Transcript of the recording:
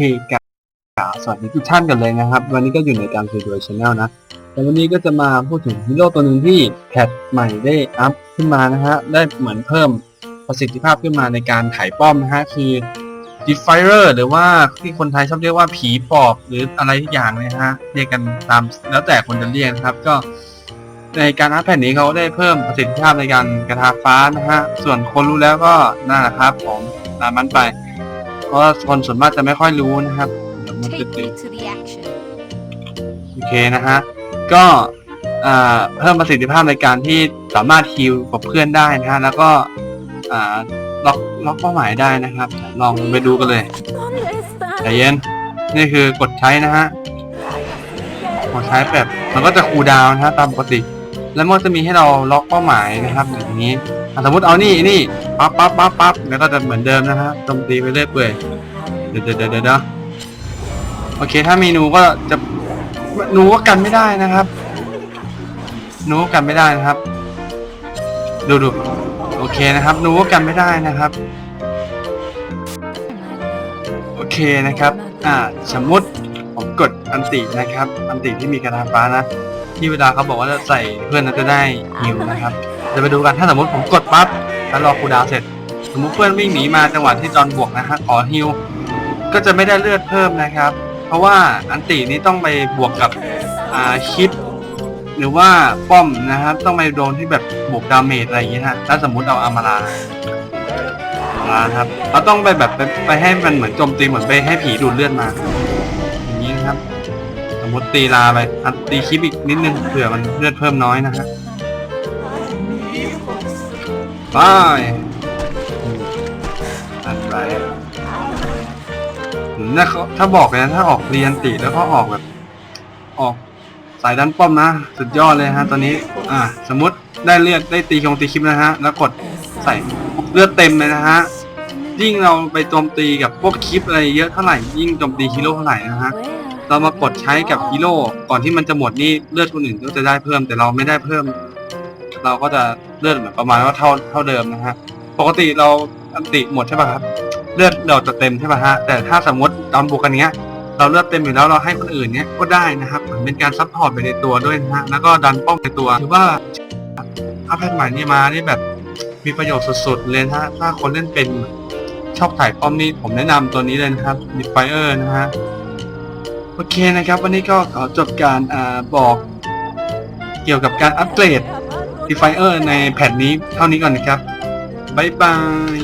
เคกาสวัสดีทุกท่านกันเลยนะครับ วันนี้ก็อยู่ในการคุยด้วยชาแนลนะ แต่วันนี้ก็จะมาพูดถึงฮีโร่ตัวหนึ่งที่แพทใหม่ได้อัพขึ้นมานะฮะ ได้เหมือนเพิ่มประสิทธิภาพขึ้นมาในการไขป้อมนะฮะ คือ Defier หรือว่าที่คนไทยชอบเรียกว่าผีปอบหรืออะไรทุกอย่างเลยนะฮะ เรียกกันตามแล้วแต่คนจะเรียกนะครับ ก็ในการอัพแผ่นนี้เขาได้เพิ่มประสิทธิภาพในการกระทาฟ้านะฮะ ส่วนคนรู้แล้วก็นั่นแหละครับผมตามมันไป เพราะว่าคนส่วนมากจะไม่ค่อยรู้นะครับเดี๋ยวมันจะ Take ติ me ด to the action. โอเคนะฮะก็อ่าเพิ่มประสิทธิภาพในการที่สามารถฮิลกับเพื่อนได้นะฮะแล้วก็อ่าล็อกล็อกเป้าหมายได้นะครับ ลองไปดูกันเลยใจเย็นนี่คือกดใช้นะฮะกดใช้แบบมันก็จะคูลดาวน์นะฮะตามปกติ แล้วมันจะมีให้เราล็อกเป้าหมายนะครับอย่างนี้สมมติเอานี่นี่ปั๊บปั๊บปั๊บปั๊บแล้วก็จะเหมือนเดิมนะฮะโจมตีไปเรื่อยเปื่อยเดี๋ยวเดี๋ยวเดี๋ยวเดี๋ยวโอเค ถ้ามีหนูก็จะหนูก็กันไม่ได้นะครับหนูก็กันไม่ได้นะครับ ดูดูโอเคนะครับหนูก็กันไม่ได้นะครับ โอเคนะครับ อ่าสมมติผมกดอันตินะครับ อันติที่มีกระทาฟ้านะ ที่เวลาเขาบอกว่าจะใส่เพื่อนจะได้ฮิวนะครับจะไปดูกันถ้าสมมติผมกดปั๊บแล้วรอคูดาวเสร็จ สมมติเพื่อนวิ่งหนีมาจังหวะที่จอนบวกนะฮะขอฮิวก็จะไม่ได้เลือดเพิ่มนะครับ เพราะว่าอันตินี้ต้องไปบวกกับอ่าคิดหรือว่าป้อมนะครับ ต้องไปโดนที่แบบบวกดาเมจอะไรอย่างเงี้ยฮะถ้าสมมติเอาอามาราอามาราครับเราต้องไปแบบไปไปให้มันเหมือนโจมตีเหมือนไปให้ผีดูดเลือดมา อย่างนี้นะครับ มมติตีลาไปอันตีคลิปอีกนิดนึงเผื่อมันเลือดเพิ่มน้อยนะฮะไปอันไปอืมถ้าเขาถ้าบอกเลยนะถ้าออกเรียนติแล้วก็ออกแบบ ออกสายดันป้อมนะ สุดยอดเลยฮะ ตอนนี้ อ่า สมมติได้เลือดได้ตีคงตีคลิปนะฮะ แล้วกดใส่เลือดเต็มเลยนะฮะยิ่งเราไปโจมตีกับพวกคลิปอะไรเยอะเท่าไหร่ยิ่งโจมตีฮีโร่เท่าไหร่นะฮะ เรามากดใช้กับฮีโร่ก่อนที่มันจะหมดนี่เลือดคนอื่นก็จะได้เพิ่ม แต่เราไม่ได้เพิ่ม เราก็จะเลือดเหมือนประมาณว่าเท่าเท่าเดิมนะฮะปกติเราอันติหมดใช่ป่ะครับ เลือดเราจะเต็มใช่ป่ะฮะแต่ถ้าสมมติตอนบวกกันเนี้ย เราเลือดเต็มอยู่แล้วเราให้คนอื่นเนี้ยก็ได้นะครับเหมือนเป็นการซัพพอร์ตไปในตัวด้วยนะฮะแล้วก็ดันป้องในตัวถือว่าอัพแพทใหม่นี่มานี่แบบมีประโยชน์สุดๆเลยนะฮะถ้าคนเล่นเป็นชอบถ่ายป้อมนี่ผมแนะนำตัวนี้เลยนะครับ d e f i e r นะฮะ โอเคนะครับ วันนี้ก็ขอจบการอบอกเกี่ยวกับการอัปเกรด d e f i e r ในแผ่นนี้เท่านี้ก่อนนะครับ บ๊ายบาย